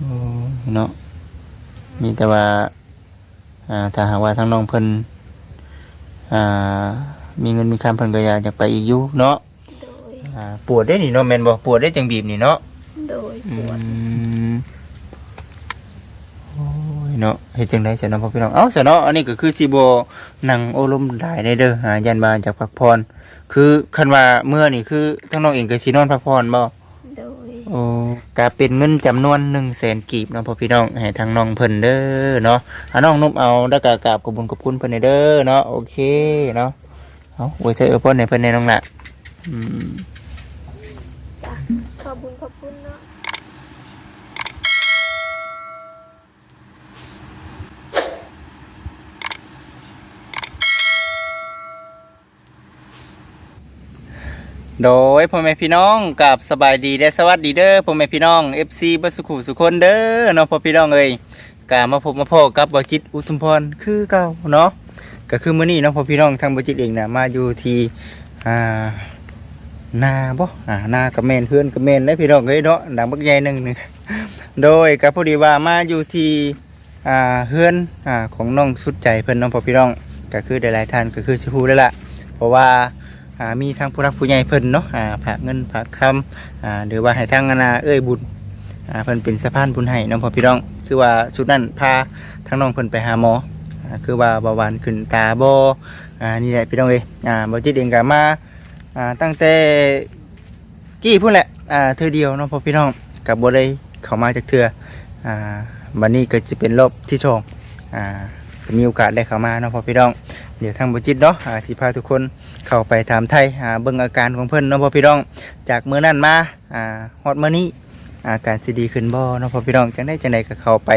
โอ้เนาะมีแต่ว่าอ่าถ้าหากว่าทางน้องเพิ่นอ่ามีเงินมีคำเพิ่นก็อยากจะไปอีกอยู่เนาะโดยอ่าปวดได้นี่เนาะแม่นบ่ปวดได้จังบีบนี่เนาะโดยอืปวดมโอ้ยเนาะเฮ็ดจังได๋ซะเนาะพ่อพี่น้องเอ้าซะเนาะอันนี้ก็คือสิบ่นั่งโอ้ลมได้ได้เด้อหายันบานจากพักผ่อนคือคันว่าเมื่อนี่คือทั้งน้องเองก็สินอนพักผ่อนบ่ โอ้ก็เป็นเงินจำนวนหนึ่งแสนกีบเนาะพ่อพี่น้องให้ทางน้องเพิ่นเด้อเนาะอะน้องนุ่มเอาแล้วก็กราบขอบคุญขอบคุณเพิ่นเด้อเนาะโอเคเนาะเอาไว้ใส่เออเพิ่นให้เพิ่นในน้องละอืม ขอบคุญขอบคุณเนาะ โดยพ่อแม่พี่น้องกับสบายดีและสวัสดีเด้อพ่อแม่พี่น้อง FC บัสสุขุสุคนเด้อเนาะพ่อพี่น้องเอ้ยกามาพบมาพ่อกับบอจิตอุทุมพรคือเก่าเนาะก็คือมื้อนี้เนาะพ่อพี่น้องทางบอจิตเองนะมาอยู่ที่อ่านาบ่อ่านากับแม่นเพื่อนกับแม่นและพี่น้องเอ้ยเนาะดังบักใหญ่หนึงนึงโดยก็พอดีว่ามาอยู่ที่อ่าเฮือนอ่าของน้องสุดใจเพิ่นเนาะพ่อพี่น้องก็คือหลายๆท่านก็คือสิฮู้แล้วล่ะเพราะว่า มีทางผู้รักผู้ใหญ่เพิ่นเนาะอ่าฝากเงินฝากคำอ่าหรือว่าให้ทางนาเอ้ยบุญอ่าเพิ่นเป็นสะพานบุญให้น้องพ่อพี่น้อง คือว่าสุดนั้นพาทางน้องเพิ่นไปหาหมออ่าคือว่าเบาหวานขึ้นตาบอ่านี่แหละพี่น้องเอ้ยอ่าบ่จิตเองก็มาอ่าตั้งแต่กี้พุ่นแหละอ่าเทื่อเดียวเนาะพ่อพี่น้องกับบ่ได้เข้ามาจากเทื่ออ่าบัดนี้ก็จะเป็นรอบที่สองอ่ามีโอกาสได้เข้ามาเนาะพ่อพี่น้อง เดี๋ยวทางบ่จิตเนาะอ่าสิพาทุกคน เข้าไปถามไทยหาเบิ่งอาการของเพิ่นเนาะพ่อพี่น้อง จากมื้อนั้นมาอ่าฮอดมื้อนี้อาการสิดีขึ้นบ่เนาะพ่อพี่น้องจังได๋จังได๋ก็เข้าไป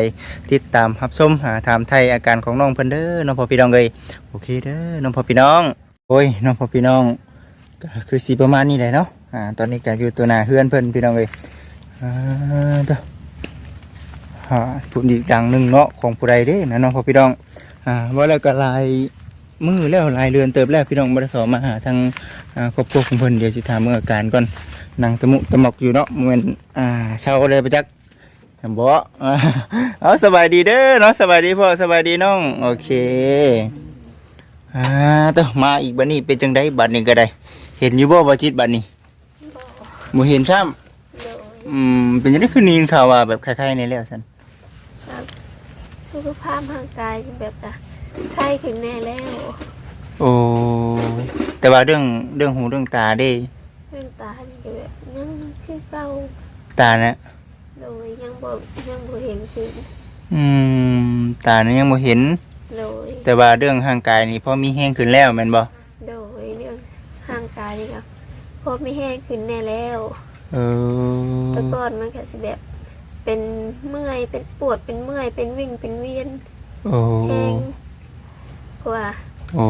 ติดตามรับชมหาถามไทยอาการของน้องเพิ่นเด้อเนาะพ่อพี่น้องเอ้ยโอเคเด้อน้องพ่อพี่น้อง โอ้ยน้องพ่อพี่น้องก็คือสิประมาณนี้แหละเนาะอ่าตอนนี้ก็อยู่ตัวหน้าเฮือนเพิ่นพี่น้องเอ้ยอ่าเด้ออ่าพูดอีกดังหนึ่งเนาะของผู้ใดเด้นะน้องพ่อพี่น้องอ่าว่าแล้วก็ลาย มือแล้วหลายเรือนเติบแล้วพี่น้องบ่ได้เข้ามาหาทางอ่าครอบครัวของเพิ่นเดี๋ยวสิถามเมื่ออาการก่อนนั่งตะมุตะหมอกอยู่เนาะเหมือนอ่าเช้าเลยประจักษ์บ่อ่าเอาสบายดีเด้อเนาะสบายดีพ่อสบายดีน้องโอเคอ่าต่อมาอีกบัดนี้เป็นจังไดบัดนี้ก็ได้ เห็นอยู่บ่บ่จิตบัดนี้บ่บ่เห็นซ้ำโดยอืมเป็นจังได๋คือนีนข่าวว่าแบบคล้ายๆในแล้วซั่นครับสุขภาพร่างกายแบบอะ ไข้ขึ้นแน่แล้วโอ้แต่ว่าเรื่องเรื่องหูเรื่องตาเด้ เรื่องตานี่ก็แบบยังคือเก่าตานะโดยยังบ่ยังบ่เห็นขึ้นอืม ตานั้นยังบ่เห็น โดยแต่ว่าเรื่องร่างกายนี่พอมีแห้งขึ้นแล้วแม่นบ่โดยเรื่องร่างกายนี่ครับพอไม่แห้งขึ้นแน่แล้วเออแต่ก่อนมันก็สิแบบเป็นเมื่อยเป็นปวดเป็นเมื่อยเป็นวิ่งเป็นเวียนโอ้แห้ง กว่าโอ้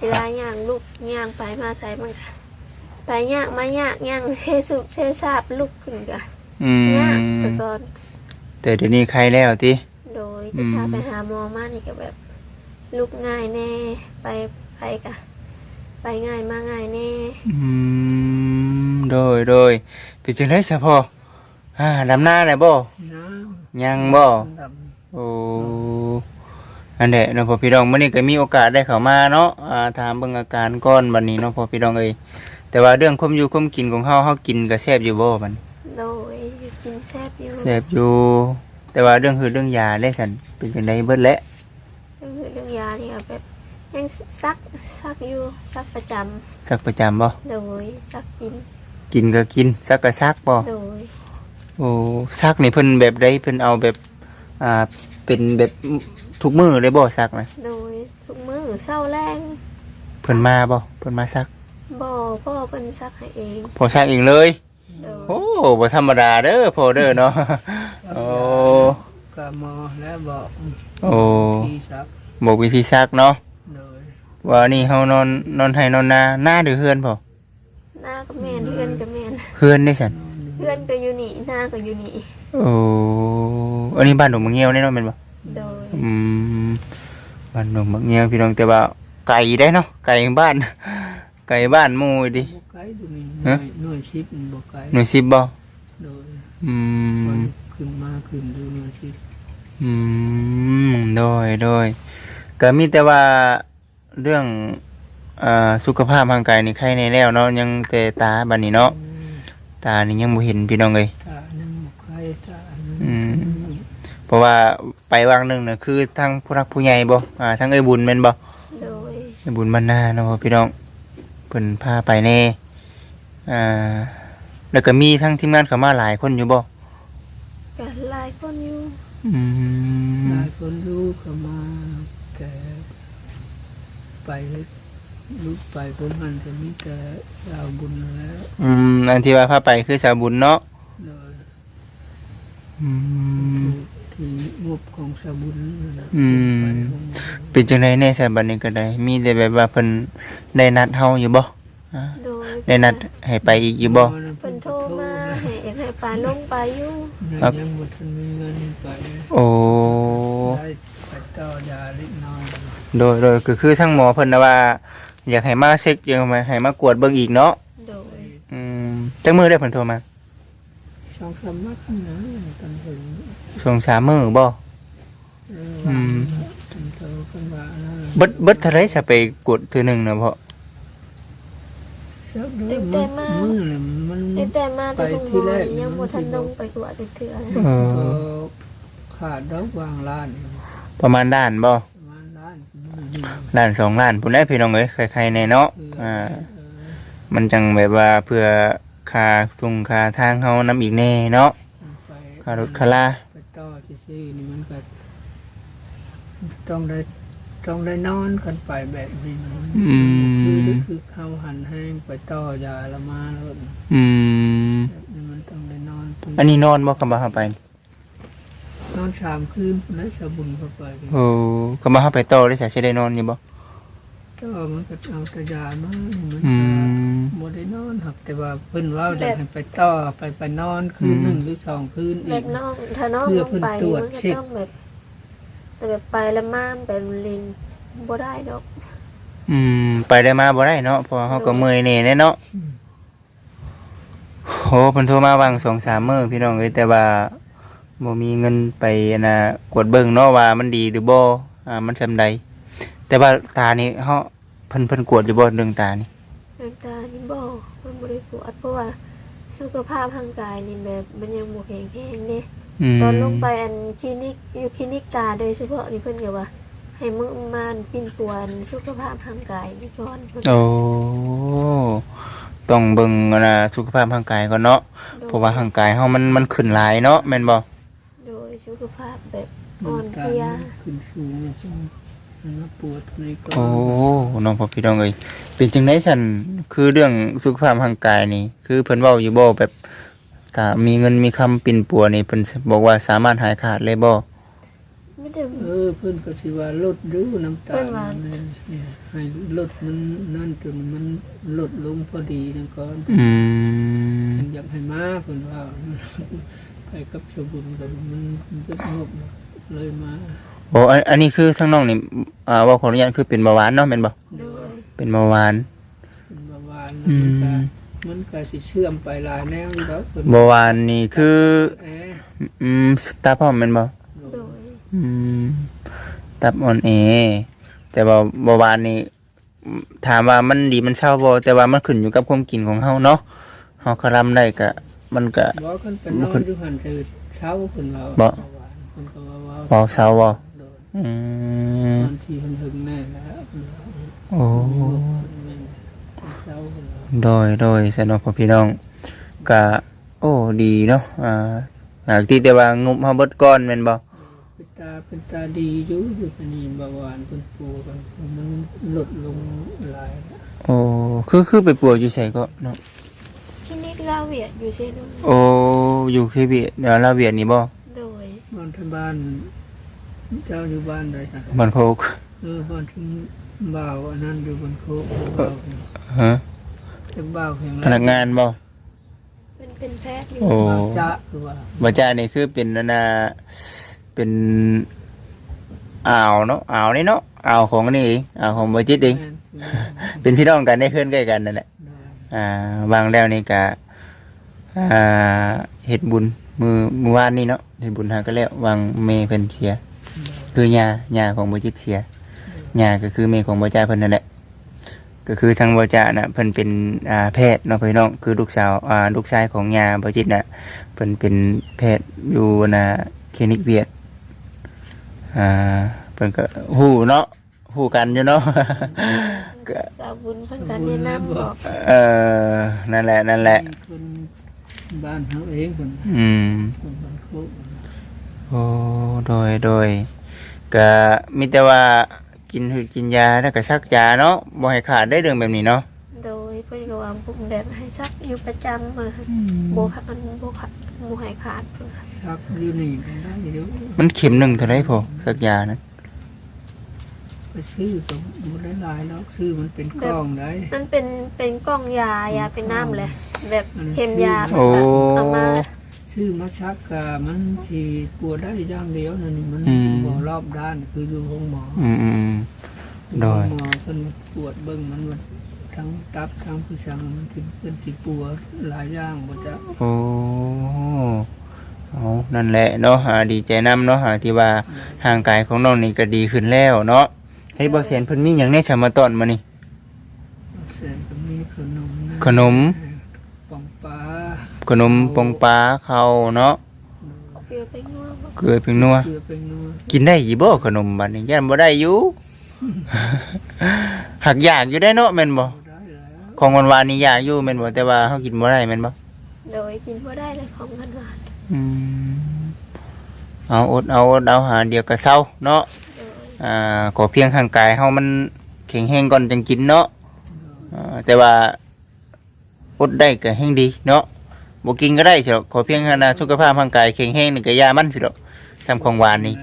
เวลาย่างลูกย่างไปมาใส่มันก็ไปย่างมาย่างย่างเทสุเทซาบลุกขึ้นกะอืมย่างแต่ก่อนแต่เดี๋ยวนี้ใครแล้วติ โดยอืจะมพาไปหาหมอมานี่ก็แบบลุกง่ายแน่ไปไปกะไปง่ายมาง่ายแน่อืมโดยโดยเป็นจังได๋ซะพ่ออ่าดำหน้าได้บ่น้ยังบ่ำดโอ้ อันแหละเนาะพ่อพี่น้องมื้อนี้ก็มีโอกาสได้เข้ามาเนาะอ่าถามเบิ่งอาการก่อนบัดนี้เนาะพ่อพี่น้องเอ้ยแต่ว่าเรื่องความอยู่ความกินของเฮาเฮากินก็แซ่บอยู่บ่บัดนี้โดยกินแซ่บอยู่แซ่บอยู่ แต่ว่าเรื่องคือเรื่องยาได้สั่นเป็นจังไดเบิดแหละเรื่องเรื่องยานี่ก็แบบยังซักซักอยู่ซักประจสักประจำบ่ำโดยซักกินกินก็กินซักก็ซักบ่โดยโอ้ซักนี่เพิ่นแบบใดเพิ่นเอาแบบอ่าเป็นแบบ ทุกมื้อเลยบ่ซักนะโดยทุกมื้อเศร้าแรงเพิ่นมาบ่เพิ่นมาซักบ่พ่อเป็นซักให้เองพอซักเองเลยโดยโอ้บ่ธรรมดาเด้อพ่อเด้อเนาะโอ้กะมอและบอกโอ้ที่ซักบอกวิธีซักเนาะโดยว่านี่เฮานอนนอนให้นอนนาหน้าหรือเฮือนพ่อหน้าก็แม่นเพื่อนก็แม่นเฮือนได้สั่นเพื่อนก็อยู่นี่หน้าก็อยู่นี่โอ้อันนี้บ้านหนูมะเงียวแน่นอนแม่นบ่ โดยอืมบ้านหนูมะเงียวพี่น้องแต่ว่าไก่ได้เนาะไก่บ้าน ไก่บ้านหมู่ดิบกไก่ดูนี่ฮะหน่วยชิปบกไก่หน่วยสิบบ่โดยอืมไขึ้นมาขึ้นดูมาสิอืมโดยโดยก็มีแต่ว่าเรื่องอ่าสุขภาพร่างกายนี่ใครในแล้วเนาะยังแต่ตาบัดนี้เนาะตานี่ยังบ่เห็นพี่น้องเอ้ยตาหนึ่งใครตาหนึ่งอืม เพราะว่าไปวางหนึงน่ะคือทั้งผู้รักผู้ใหญ่บ่อ่าทั้งเอ้ยบุญแม่นบ่โดยเอ้ยบุญบรรณาเนาะพี่น้องเพิ่นพาไปแน่อ่าแล้วก็มีทั้งทีมงานเข้ามาหลายคนอยู่บ่ก็หลายคนอยู่อืมหลายคนรู้ก็มาแต่ไปลูกไปพวกมันจะมีแต่ชาวบุญแล้วอืมอันที่ว่าพาไปคือสาวบุญเนาะโดยอืม ที่งบของชาวบุญนั่นนะอืมไปพวกมันเป็นจังไดในสายบัดนี้ก็ได้ มีแต่แบบว่าเพิ่นได้นัดเฮาอยู่บ่อ่าโดยได้นัดให้ไปอีกอยู่บ่ เพิ่นโทรมาให้อยากให้ปลาลงไปอยู่ยังยังบ่ทันมีเงินไปโอ้ ได้ไปต่อยาเล็กน้อยโดยโดยก็คือทั้งหมอเพิ่นน่ะว่า อยากให้มาเช็คอยากให้ให้มากวดเบิ่งอีกเนาะ โดยอืมจักมื้อได้เพิ่นโทรมาสองสามมัดนะกันถึง ช่วงสามมื้อบ่เอออืว่ามเป็นโตกันว่านั่นเบิดเบิดเท่าไรจะไปกดเทื่อหนึงน่ะเพราะเช้าเดือนมือมือเลยมันตั้งแต่มาแต่ไปพงที่มแรอกยังบ่ทันลงไปกว่าตึกเถื่อเออก็ขาดดอกวางล้าน ประมาณด้านบ่ประมาณล้านอืมล้านสองล้านพุ่นได้พี่น้องเอ้ยใครๆแน่เนาะอ่า มันจังแบบว่าเพื่อค่าทุงค่าทางเฮานำอีกแน่เนาะไปค่ารถค่าลา ไปต่อซื่อๆนี่มันก็ต้องได้ต้องได้นอนกันไปแบบนี้อืคือมคือเขาหันให้ไปต่อยาละมาแล้วอืมแบบนี้มันต้องได้นอน อันนี้นอนบ่กำบ่เฮาไป นอนสามคืนแล้วสบุญเข้าไปโอ้กำบ่เฮาไปต่อได้สิสิได้นอนอยู่บ่ก็มันก็เอาแต่ยามามันอืก็ม บ่ได้นอนครับ แต่ว่าเพิ่นว่าอยากให้ไปต่อไปไปนอนคืนหนึ่งหรือสองคืนแบอีก บน้องถ้าน้องเพื่อลงเพิ่นไปตรวจมันก็เช็ค ต้องแบบ แต่แบบไปแล้วมาแบบลินบ่ได้ดอกอืมไปได้มาบ่ได้เนาะเพราะว่าเฮาก็เมื่อยแน่แน่เนาะโหเพิ่นโทรมาวาง2-3มื้อพี่น้องเอ้ยแต่ว่าบ่มีเงินไปอันน่ะกดเบิ่งเนาะว่ามันดีหรือบ่อ่ามันซำใดแต่ว่าตานี่เฮาเพิ่นเพิ่นกวดอยู่บ่เรื่องตานี่ น้ำตานี่บ่มันบ่ได้ปวดเพราะว่าสุขภาพร่างกายนี่แบบมันยังบ่แข็งแรงเด้อืมตอนลงไปอันคลินิกอยู่คลินิกตาโดยเฉพาะนี่เพิ่นก็ว่า ให้มึงมานปิ่นปวนสุขภาพร่างกายนี่ก่อนเพิ่นโอ้ต้องเบิ่งอันน่ะสุขภาพร่างกายก่อนเนาะเพราะว่าร่างกายเฮามันมันขึ้นหลายเนาะแม่นบ่โดยสุขภาพแบบมัอ่อนนเพการลียขึ้นสูง เนี่ยซึ่งมันมาปวดในกโอ้น้องพ่อพี่น้องเอ้ยเป็นจังได๋ซั่นคือเรื่องสุขภาพร่างกายนี่ คือเพิ่นเว้าอยู่บ่แบบถ้ามีเงินมีคำปิ่นปัวนี่เพิ่นบอกว่าสามารถหายขาดเลยบ่ไม่ได้ เออเพิ่นก็สิว่าลดดูน้ำตาเพิ่ลนว่า เนี่ยให้ลดมันนั่นจนมันลดลงพอดีนะก่อนอืมฉันอยากให้มาเพิ่นว่าไปกับสบุญกับมันมันก็งบเลยมา โอ้อันอันนี้คือทั้งน้องนี่อ่าเว่าขออนุญาตคือเป็นเบาหวานเนาะแม่นบ่โดยเป็นเบาหวาน เป็นเบาหวานอืมันมก็มันก็สิเชื่อมไปหลายแนวอยู่แล้วเพิ่นเบาหวานนี่คือแออืมตาพร้อมแม่นบ่โดยอืมตับอ่อนแอแต่ว่าเบาหวานนี่อืมถามว่ามันดีมันเศร้าบ่แต่ว่ามันขึ้นอยู่กับความกินของเฮาเนาะเฮาคารำได้ก็มันก็ บอกกันเป็นนอนอยู่หันคือเช้าเพิ่นว่าบ่ เบาหวานเพิ่นก็ว่าว่าเบาเศร้าบ่โดน อืมตอนที่เพิ่นถึงแน่แล้วเพิ่นว่าโอ้แม่นเช้าเพิ่นว่าโดยโดยสนอพ่อพี่น้องก็โอ้ดีเนาะอ่าหากที่แต่ว่างบเฮาเบิดก่อนแม่นบ่เป็นตาเป็นตาดีอยู่อยู่ปานนี้เบาหวานเพิ่นปูกันมันลดลงหลายแล้วโอ้คือคือไปปัวอยู่ไสก็เนาะคลินิกลาเวียดอยู่เช่นนั้นโอ้อยู่เคเบียดเดี๋ยวลาเวียดนี่บ่โดยบ้านที่บ้าน เจ้าอยู่บ้านใดจ้ะบ้านโคกเออบ้านที่บ่าวอันนั้นอยู่บนโคกบ่าวฮะจะบ่าวแข็งแรงพนักงานบ่ เป็นเป็นแพทย์อยู่โอ้ บ่าวจ้าคือว่าบ่จ้านี่คือเป็นนั่นน่ะเป็นอ่าวเนาะอ่าวนี่เนาะอ่าวของนี่เองอ่าวของบ่จิตเอง แม่นคือว่าเป็นพี่น้องกันได้เคลื่อนใกล้กันนั่นแหละ ได้อ่าบางแล้วนี่ก็อ่าเฮ็ดบุญมือมือวานนี่เนาะที่บุญหาก็แล้ววางเมเพิ่นเสีย คือยายาของบ่จิตเสียยาก็คือเมของบ่จ่าเพิ่นนั่นแหละก็คือทางบ่จ่าน่ะเพิ่นเป็นอ่าแพทย์เนาะพี่น้องคือลูกสาวอ่าลูกชายของยาบ่จิตน่ะเพิ่นเป็นแพทย์อยู่น่ะคลินิกเวียดอ่าเพิ่นก็ฮู้เนาะฮู้กันอยู่เนาะก็สาวบุญเพิ่นก็แนะนำบอกเออนั่นแหละนั่นแหละคนบ้านเขาเองคนอืมคนบ้านโคกโอ้โดยโดย ก็มีแต่ว่ากินหืดกินยาแล้วก็ซักยาเนาะบ่ให้ขาดได้เรื่องแบบนี้เนาะโดยเพิ่นก็ว่าปุ่มแบบให้ซักอยู่ประจำมาโบขาดมันโบขาดบ่ให้ขาดเพิ่นค่ะซักอยู่นี่กันได้เดี๋ยวมันเข็มหนึ่งเท่าไรพอซักยานะไปซื้อกับบุได้หลายแล้วซื้อมันเป็นกล้องได้มันเป็นเป็นกล้องยายาเป็นน้ำเลย แบบเข็มยาโอ้เอามา ซื้อมาซักกะมันที่ปวดได้อย่างเดียวนั่นนี่มันบ่รอบด้านคืออยู่ห้องหมออืมอืมอืมโดยหมอเพิ่นปวดเบิ่งมันมันทั้งตับทั้งผู้ชังมันสิเพิ่นสิปวดหลายอย่างบ่จะโอ้เอานั่นแหละเนาะหาดีใจนํเนาะหาที่ว่าห่างกายของน้องนี่ก็ดีขึ้นแล้วเนาะเฮ้ยบ่เสียนเพิ่นมีหยังในสมาตอนมานี่ เสร็จก็มีขนมนะขนมปองปลา ขนมปองปลาข้าวเนาะเกลือไปง่วงเกลือเพียงนัว เกลือเป็นนัวกินได้อยู่บ่ขนมบัดนี้ย่านบ่ได้อยู่ หักอยากอยู่ได้เนาะแม่นบ่บ่ได้แล้วของหวานๆนี่อยากอยู่แม่นบ่แต่ว่าเฮากินบ่ได้แม่นบ่โดยกินบ่ได้เลยของมันหวานอืมเอาอดเอาอดเอาหาเดียวก็เศร้าเนาะโดยอ่าขอเพียงร่างกายเฮามันแข็งแรงก่อนจังกินเนาะอ่าแต่ว่าอดได้ก็แฮงดีเนาะ บ่กินก็ได้สิหรอกขอเพียงหน้าสุขภาพร่างกายแข็งแรงนี่ก็อย่ามันสิหรอกทำของหวานนี่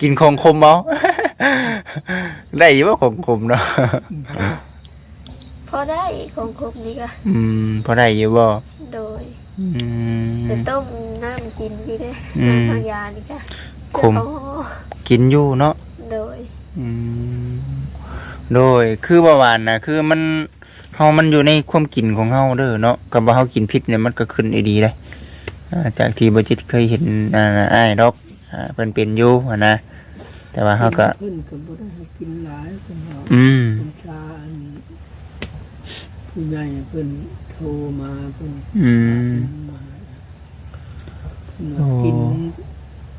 กินของขมเอาได้อยู่บ่ของขมเนาะพอได้ของครบนี้ก็อืมพอได้อยู่บ่โดยอืมจะต้มน้ำกินอยู่เด้อืมน้ำทางยานี่ก็ขมเจ้าของกินอยู่เนาะโดยอืมโดยคือเบาหวานนะคือมัน เฮามันอยู่ในความกินของเฮาเด้อเนาะกับว่าเฮากินพิษเนี่ยมันก็ขึ้นได้ดีเลยอ่าจากที่บ่จิตเคยเห็นอ่าอ้ายดอกอ่าเพิ่นเป็นอยู่หั้นนะแต่ว่าเฮาก็เพิ่นก็บ่ได้ให้กินหลายเพิ่นเอาอืมเพิ่นชาอันผู้ใหญ่เพิ่นโทรมาเพิ่นอืมมาเพิ่นว่ากิน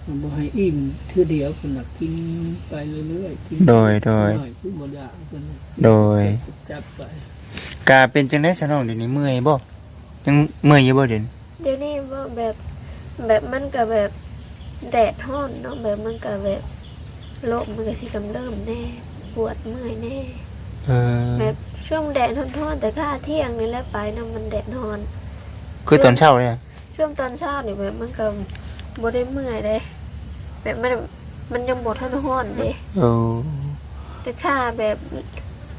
มันบ่ให้อิ่มเทื่อเดียวเพิ่นน่ะกินไปเรื่อยๆกินโดยโดยหน่อยคือบ่อยากเพิ่นน่ะโดยจับไป กาเป็นจังได๋ซะน้องเดี๋ยวนี้เมื่อยบ่ยังเมื่อยอยู่บ่เดี๋ยวนี้เดี๋ยวนี้ว่าแบบแบบมันก็แบบแดดร้อนเนาะแบบมันก็แบบโรคมันก็สิกำเริบแน่ปวดเมื่อยแน่เออแบบช่วงแดดร้อนๆแต่ค่าเที่ยงนี่แหละไปเนาะมันแดดร้อน คือตอนเช้าเลยอะช่วงตอนเช้านี่แบบมันก็บ่ได้เมื่อยเลยแบบมันมันยังบ่ทันร้อนเด้โอ้แต่ค่าแบบ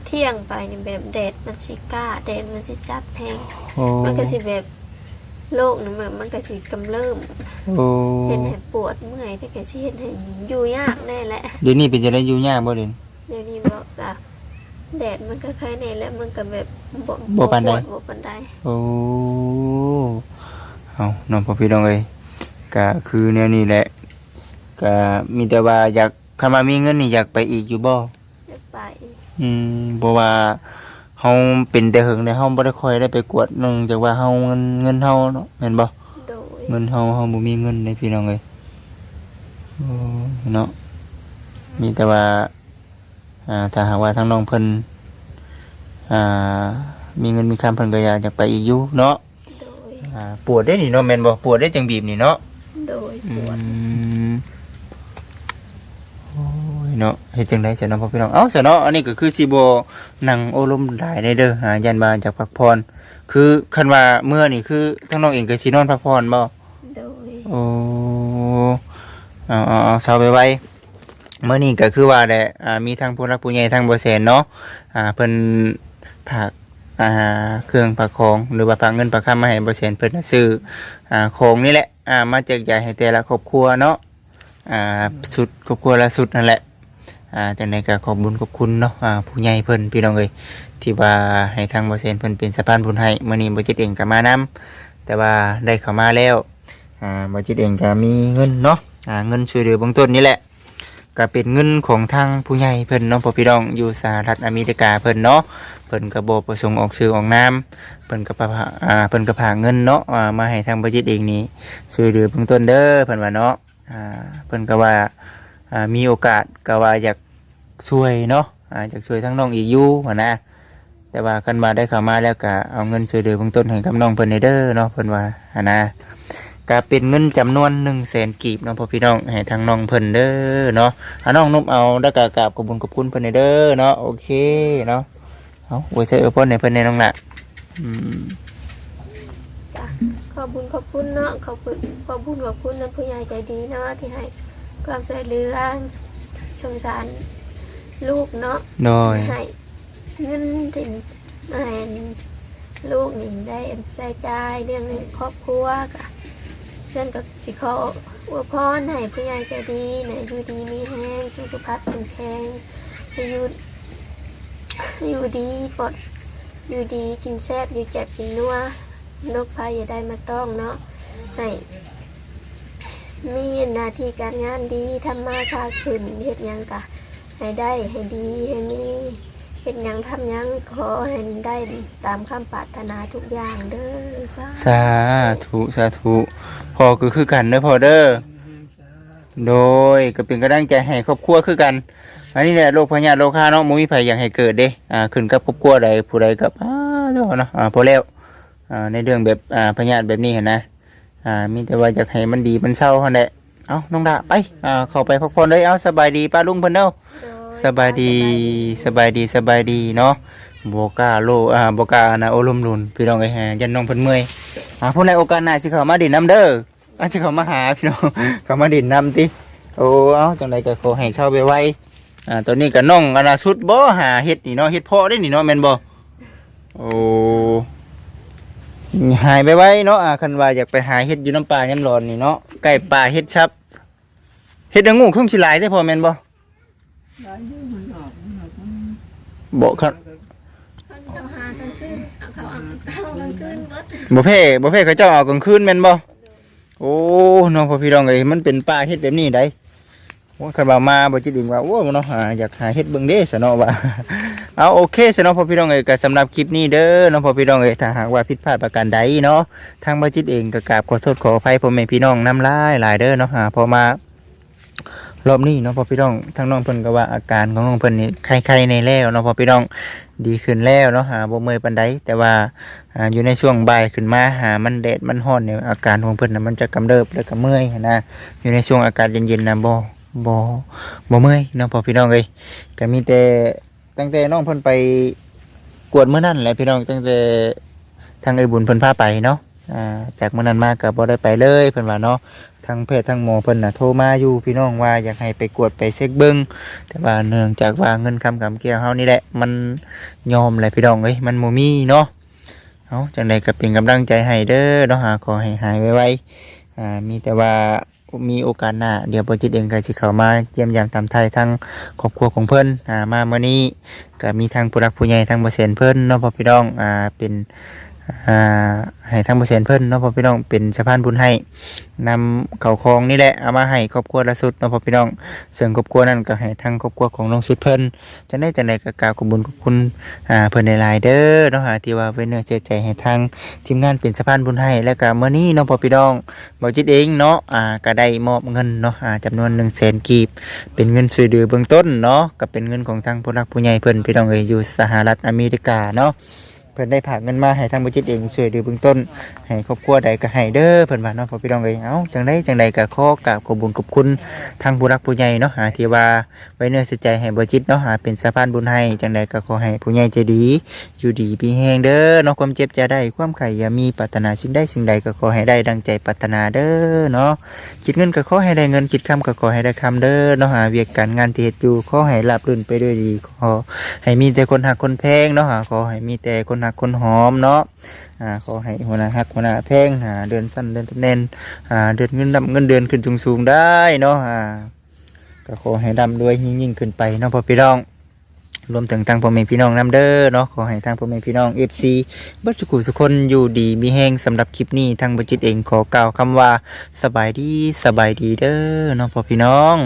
เที่ยงไปนี่แบบแดดมันสิกล้าแดดมันสิจัดแพงโอ้มันก็สิแบบโรคนี่มันมันก็สิกำเริบโอ้เห็นให้ปวดเมื่อยแต่ก็สิเห็นให้อยู่ยากแน่แหละเดี๋ยวนี้เป็นจังได๋อยู่ยากบ่เดี๋ยวนี้เดี๋ยวนี้บอกอะแดดมันก็คล้ายในแล้วมันก็แบบบ่บ่ปานใดวบ่ปานใดโอ้เอาน้องพ่อพี่น้องเอ้ยก็คือแนวนี้แหละก็มีแต่ว่าอยากคันมามีเงินนี่อยากไปอีกอยู่บ่จะไป อืมเพราะว่าเฮาเป็นแต่เหิงเนี่ยเฮาบ่ได้ค่อยได้ไปกวดเนึงจากว่าเฮาเงินเงินเฮาเนาะแม่นบ่โดยเงินเฮาเฮาบ่มีเงินในพี่น้องเอ้ยโอ้เนาะมีแต่ว่าอ่าถ้าหากว่าทางน้องเพิ่นอ่ามีเงินมีคำเพิ่นก็อยากจะไปอีกอยู่เนาะโดยอ่าปวดได้นี่เนาะแม่นบ่ปวดได้จังบีบนี่เนาะโดยปวดอืมโอ้ย เนาะเฮ็ดจังได๋ซะเนาะพ่อพี่น้องเอ้าซะเนาะอันนี้ก็คือสิบ่นั่งโอลมได้ได้เด้อหายันบานจากพักผ่อนคือคันว่าเมื่อนี่คือทั้งน้องเองก็สินอนพักผ่อนบ่โดยโอ้เอาเอาเอาเช้าไปไว้เมื่อนี้ก็คือว่าแหละอ่ามีทางผู้รักผู้ใหญ่ทางบ่แสนเนาะอ่าเพิ่นฝากอ่าเครื่องฝากของหรือว่าฝากเงินฝากคำมาให้บ่แสนเพิ่นน่ะซื้ออ่าของนี่แหละอ่ามาแจกจ่ายให้แต่ละครอบครัวเนาะอ่าสุดครอบครัวละสุดนั่นแหละ อ่าจังไดก็ขอบคุญขอบคุณเนาะอ่าผู้ใหญ่เพิ่นพี่น้องเอ้ยที่ว่าให้ทางบ่แสนเพิ่นเป็นสะพานบุญให้มื้อนี้บ่จิตเองก็มานํแต่ว่าได้เข้ามาแล้วอ่าบ่จิตเองก็มีเงินเนาะอ่าเงินช่วยเหลือเบื้องต้นนี่แหละก็เป็นเงินของทางผู้ใหญ่เพิ่นเนาะพ่อพี่น้องอยู่สหรัฐอเมริกาเพิ่นเนาะเพิ่นก็บ่ประสงค์ออกสื่อออกนามเพิ่นก็พาอ่าเพิ่นก็พาเงินเนาะอ่ามาให้ทางบ่จิตเองนี่ช่วยเหลือเบื้องต้นเด้อเพิ่นว่าเนาะอ่าเพิ่นก็ว่าอ่ามีโอกาสก็ว่าอยาก ช่วยเนาะอาอยากช่วยทั้งน้องอียูหั้นะแต่ว่าคันมาได้เข้ามาแล้วก็เอาเงินช่วยเหลือเบื้องต้นให้กับน้องเพิ่นได้เด้อเนาะเพิ่นว่าหันนะก็เป็นเงินจำนวน1 0 0 0 0แสนกีบเนาะพ่อพี่น้องให้ทางน้องเพิ่นเด้อเนาะเอาน้องนุ่มเอาแล้วก็กราบขอบคุญขอบคุณเพิ่นได้เด้อเนาะโอเคเนาะเอาไว้ใส่เออพ่นให้เพิ่นในน้องละอืมขอบคุณขอบคุณเนาะขอบคุณขอบคุณขอบคุณนะผู้ใหญ่ใจดีเนาะที่ให้ความช่วยเหลือสงสาร ลูกเนาะโดยให้เงินถึงให้ลูกนี่ได้ใส่ใจายเรื่องครอบครัวกะเช่นกับสิขออวยพรให้ผู้ใหญ่ใจดีในะอยู่ดีมีแห้งสุขภาพแข็งแรงให้อยู่อยู่ดีปลอดอยู่ดีกินแซ่บอยู่เจ็บกินนัวนกพายอย่าได้มาต้องเนาะให้มีหน้าที่การงานดีทำมาค้าขึ้นเฮ็ดหยังกะ ให้ได้ให้ดีให้มีเห็นยังทำยังขอให้ได้ตามคำปรารถนาทุกอย่างเด้อสาธุสาธุพ่อก็คือกันเด้อพอเด้อโดยก็เป็นกำลังใจให้ครอบครัวคือกัน อันนี้แหละโรคพยาธิโรคค้าเนาะมุ้ยไผ่อย่ากให้เกิดเด้อ่าขึ้นกับครอบครัวใดผู้ใดกับอ้าเนาะเนาะอ่าพอแล้วอ่าในเรื่องแบบอ่าพยาธิแบบนี้เห็นนะอ่ามีแต่ว่าอยากให้มันดีมันเศร้าเท่านั้น เอาน้องดาไปอ่าเข้าไปพักผ่อนเลยเอาสบายดีป้าลุงเพิ่นเด้อโดยสบายดีสบายดีสบายดีเนาะบกล้าโลอ่าบกล้านะโอลมลุนพี่น้องไอ้แฮยันน้องเพิ่นเมื่อยอ่าผู้ใดโอกาสหน้าสิเข้ามาดินน้ำเด้ออาสิเข้ามาหาพี่น้องเข้ามาดินน้ำติโอ้เอาจังไดก็ขอให้เช่าไปไวๆอ่าตอนนี้ก็น้องอนาสุดบ่หาเฮ็ดนี่เนาะเฮ็ดเพาะได้นี่เนาะแม่นบ่โอ้ หายไปไว้เนาะอ่าคันว่าอยากไปหาเฮ็ดอยู่น้ำป่าน้ำร้อนนี่เนาะใกล้ป่าเฮ็ดชับเฮ็ดดังงูคงสิหลายได้อพอแม่นบ่หลายเรื่องมันออกมันออกมันบ่ครับเขาหากลางคืนเอาเขาเอาเขากลางคืนเบิดบ่เพ่บ่เพ่เขาเจ้าเอากลางคืนแม่นบ่โอ้น้องพ่อพี่น้องเอ้ยมันเป็นป่าเฮ็ดแบบนี้ได้ โอ้คันว่ามาบ่จิตอีว่าโอ้เนาะอยากหาเฮ็ดเบิ่งเด้ซะเนาะว่าเอาโอเคซะเนาะพ่อพี่น้องเอ้ยก็สำหรับคลิปนี้เด้อน้องพ่อพี่น้องเอ้ยถ้าหากว่าผิดพลาดประการใดเนาะทางบ่จิตเองก็กราบขอโทษขออภัยพ่อแม่พี่น้องน้ำลายหลายเด้อเนาะหาพอมารอบนี้เนาะพ่อพี่น้องทางน้องเพิ่นก็ว่าอาการของน้องเพิ่นนี่ไข้ๆในแล้วเนาะพ่อพี่น้องดีขึ้นแล้วเนาะหาบ่เมื่อยปานใดแต่ว่าอยู่ในช่วงบ่ายขึ้นมาหามันแดดมันร้อนเนี่ยอาการของเพิ่นน่ะมันจะกำเริบแล้วก็เมื่อยหั้นนะอยู่ในช่วงอากาศเย็นๆนะบ่ บ่บ่เมื่อยเนาะพอพี่น้องเอ้ยก็มีแต่ตั้งแต่น้องเพิ่นไปกวดเมื้อนั้นแหละพี่น้องตั้งแต่ทางไอ้บุญเพิ่นพาไปเนาะอ่าจากเมื้อนั้นมาก็บ่ได้ไปเลยเพิ่นว่าเนาะทางแพทย์ทางหมอเพิ่นน่ะโทรมาอยู่พี่น้องว่าอยากให้ไปกวดไปเช็คเบิ่งแต่ว่าเนื่องจากว่าเงินคำกำเกี่ยวเฮานี่แหละ มันยอมแหละพี่น้องเอ้ยมันบ่มีเนาะเอาจังใดก็เป็นกำลังใจให้เด้อเนาะหาขอให้หายไวๆอ่ามีแต่ว่า มีโอกาสหน้าเดี๋ยวโปรจิตเองก็สิเข้ามาเยี่ยมยามตามไทยทั้งครอบครัวของเพิ่นอ่ามาเมื่อนี้ก็มีทางผู้รักผู้ใหญ่ทางบ่เซนเพิ่นเนาะพ่อพี่น้องอ่าเป็น อ่าให้ทางบ่เซนเพิ่นเนาะพ่อพี่น้องเป็นสะพานบุญให้นำเข้าวของนี่แหละเอามาให้ครอบครัวละสุดเนาะพ่อพี่น้องส่วนครอบครัวนั้นก็ให้ทางครอบครัวของน้องสุดเพิ่นจังได้จังไดก็กราบขอบคุญขอบคุณอ่าเพิ่นในลายๆเด้อเนาะหาที่ว่าเป็นเนื้อเชื่อใจให้ทางทีมงานเป็นสะพานบุญให้แล้วก็มื้อนี้เนาะพ่อพี่น้องบ่จิตเองเนาะอ่าก็ได้มอบเงินเนาะอ่าจำนวน100,000กีบ เป็นเงินช่วยเหลือเบื้องต้นเนาะก็เป็นเงินของทางผู้รักผู้ใหญ่เพิ่นพี่น้องเอ้ยอยู่สหรัฐอเมริกาเนาะ เพิ่นได้ฝากเงินมาให้ทางบ่จิตเองช่วยเหลือเบื้องต้นให้ครอบครัวใดก็ให้เด้อเพิ่นว่าเนาะพ่อพี่น้องเอ้ยเอ้าจังไดจังใดก็ขอกราบขอบุญขอบคุณทางผู้รักผู้ใหญ่เนาะหาที่ว่าไว้เนื้อเสียใจให้บ่จิตเนาะหาเป็นสะพานบุญให้จังใดก็ขอให้ผู้ใหญ่ใจดี อยู่ดีมีแฮงเด้อเนาะความเจ็บจะได้ความไข่อย่ามีปรารถนาสิ่งใดสิ่งใดก็ขอให้ได้ดังใจปรารถนาเด้อเนาะคิดเงินก็ขอให้ได้เงินคิดคำก็ขอให้ได้คำเด้อเนาะหาเวียกการงานที่เฮ็ดอยู่ขอให้ราบรื่นไปด้วยดีขอให้มีแต่คนหักคนแพงเนาะหาขอให้มีแต่คนหักคนหอมเนาะอ่าขอให้หัวหน้าหักหัวหน้าแพงหาเดือนสั้นเดือนตำแหน่งอ่าเดือนเงินดำเงินเดือนขึ้นสูงๆได้เนาะอ่าก็ขอให้ร่ำรวยยิ่งยิ่งขึ้นไปเนาะพ่อพี่น้องรวมถึงทางพ่อแม่พี่น้องนํเด้อเนาะขอให้ทางพ่อแม่พี่น้อง FC เบิดสุขุสุคนอยู่ดีมีแฮงสำหรับคลิปนี้ทางบ่จิตเองขอกล่าวคำว่าสบายดีสบายดีเด้อเนาะพ่อพี่น้อง